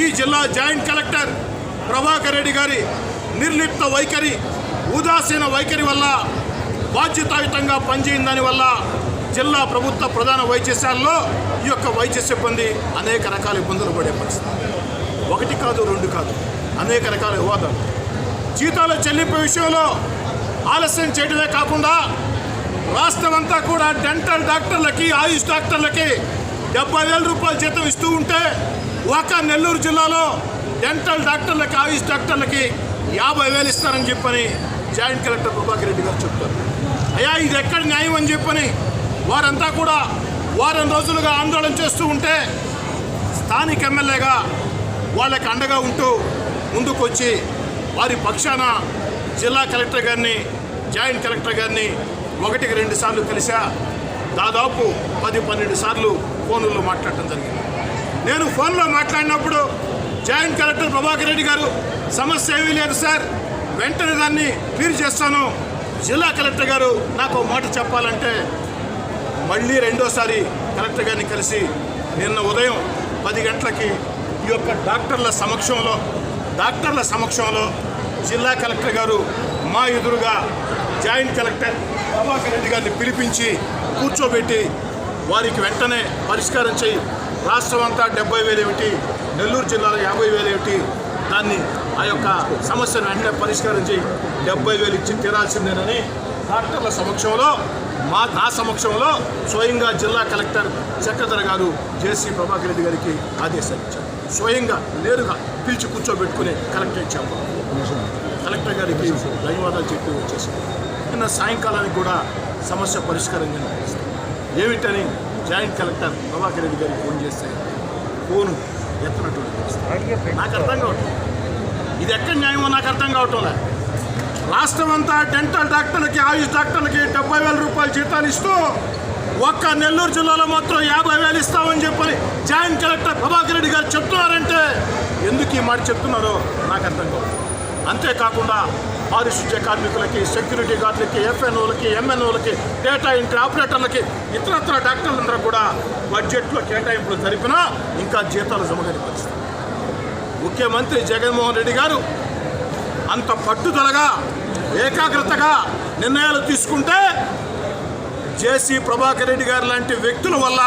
ఈ జిల్లా joint collector Prabhakar Reddy గారి నిర్లిప్త వైఖరి ఉదాసీన వైఖరి వల్ల బాధ్యతాయుతంగా పనిచేయిందని వల్ల జిల్లా ప్రభుత్వ ప్రధాన వైద్యశాలలో ఈ యొక్క వైద్య సిబ్బంది అనేక రకాల ఇబ్బందులు పడే పరిస్థితి. ఒకటి కాదు రెండు కాదు అనేక రకాల వివాదాలు. జీతాల చెల్లింపు విషయంలో ఆలస్యం చేయడమే కాకుండా రాష్ట్రమంతా కూడా డెంటల్ డాక్టర్లకి ఆయుష్ డాక్టర్లకి డెబ్బై వేల రూపాయల జీతం ఇస్తూ ఉంటే ఒక నెల్లూరు జిల్లాలో డెంటల్ డాక్టర్లకి ఆయుష్ డాక్టర్లకి యాభై వేలు ఇస్తారని చెప్పని జాయింట్ కలెక్టర్ ప్రభాకర్ రెడ్డి గారు చెప్తారు. అయ్యా ఇది ఎక్కడ న్యాయం అని చెప్పని వారంతా కూడా వారం రోజులుగా ఆందోళన చేస్తూ ఉంటే స్థానిక ఎమ్మెల్యేగా వాళ్ళకి అండగా ఉంటూ ముందుకొచ్చి వారి పక్షాన జిల్లా కలెక్టర్ గారిని జాయింట్ కలెక్టర్ గారిని ఒకటికి రెండు సార్లు కలిసా దాదాపు పది పన్నెండు సార్లు ఫోనుల్లో మాట్లాడటం జరిగింది. నేను ఫోన్లో మాట్లాడినప్పుడు జాయింట్ కలెక్టర్ ప్రభాకర్ రెడ్డి గారు సమస్య ఏమీ లేదు సార్. వెంటనే దాన్ని క్లియర్ చేస్తాను. జిల్లా కలెక్టర్ గారు నాకు మాట చెప్పాలంటే మళ్ళీ రెండోసారి కలెక్టర్ గారిని కలిసి నిన్న ఉదయం పది గంటలకి ఈ యొక్క డాక్టర్ల సమక్షంలో డాక్టర్ల సమక్షంలో జిల్లా కలెక్టర్ గారు మా ఎదురుగా జాయింట్ కలెక్టర్ ప్రభాకర్ రెడ్డి గారిని పిలిపించి కూర్చోబెట్టి వారికి వెంటనే పరిష్కారం చేయి రాష్ట్రం అంతా డెబ్బై వేలు ఏమిటి? నెల్లూరు జిల్లాలో యాభై వేలు ఏమిటి? దాన్ని ఆ యొక్క సమస్యను వెంటనే పరిష్కారం చేయి. డెబ్బై వేలు ఇచ్చి తీరాల్సిందేనని డాక్టర్ల సమక్షంలో మా నా సమక్షంలో స్వయంగా జిల్లా కలెక్టర్ సెక్రటరీ గారు జేసీ ప్రభాకర్ రెడ్డి గారికి ఆదేశాలు ఇచ్చారు స్వయంగా నేరుగా పిలిచి కూర్చోబెట్టుకుని కలెక్టర్ ఇచ్చాము కలెక్టర్ గారికి ధన్యవాదాలు చెప్పి వచ్చేసి. నిన్న సాయంకాలానికి కూడా సమస్య పరిష్కారం ఏమిటని జాయింట్ కలెక్టర్ ప్రభాకర్ రెడ్డి గారికి ఫోన్ చేస్తే ఫోన్ ఎత్తనటువంటి నాకు అర్థం కావట్లేదు. ఇది ఎక్కడ న్యాయమో నాకు అర్థం కావటం రాష్ట్రం అంతా డెంటల్ డాక్టర్లకి ఆయుష్ డాక్టర్లకి డెబ్బై వేల రూపాయల జీతాలు ఇస్తూ ఒక్క నెల్లూరు జిల్లాలో మాత్రం యాభై వేలు ఇస్తామని చెప్పని జాయింట్ కలెక్టర్ ప్రభాకర్ రెడ్డి గారు చెప్తున్నారంటే ఎందుకు ఈ మాట చెప్తున్నారో నాకు అర్థం కాదు అంతేకాకుండా పారిశుద్ధ్య కార్మికులకి సెక్యూరిటీ గార్డులకి ఎఫ్ఎన్ఓలకి ఎంఎన్ఓలకి డేటా ఎంట్రీ ఆపరేటర్లకి ఇతరత్ర డాక్టర్లందరూ కూడా బడ్జెట్లో కేటాయింపులు జరిపినా ఇంకా జీతాలు జమగని పరిస్థితి. ముఖ్యమంత్రి జగన్మోహన్ రెడ్డి గారు అంత పట్టుదలగా ఏకాగ్రతగా నిర్ణయాలు తీసుకుంటే జేసీ ప్రభాకర్ రెడ్డి గారు లాంటి వ్యక్తుల వల్ల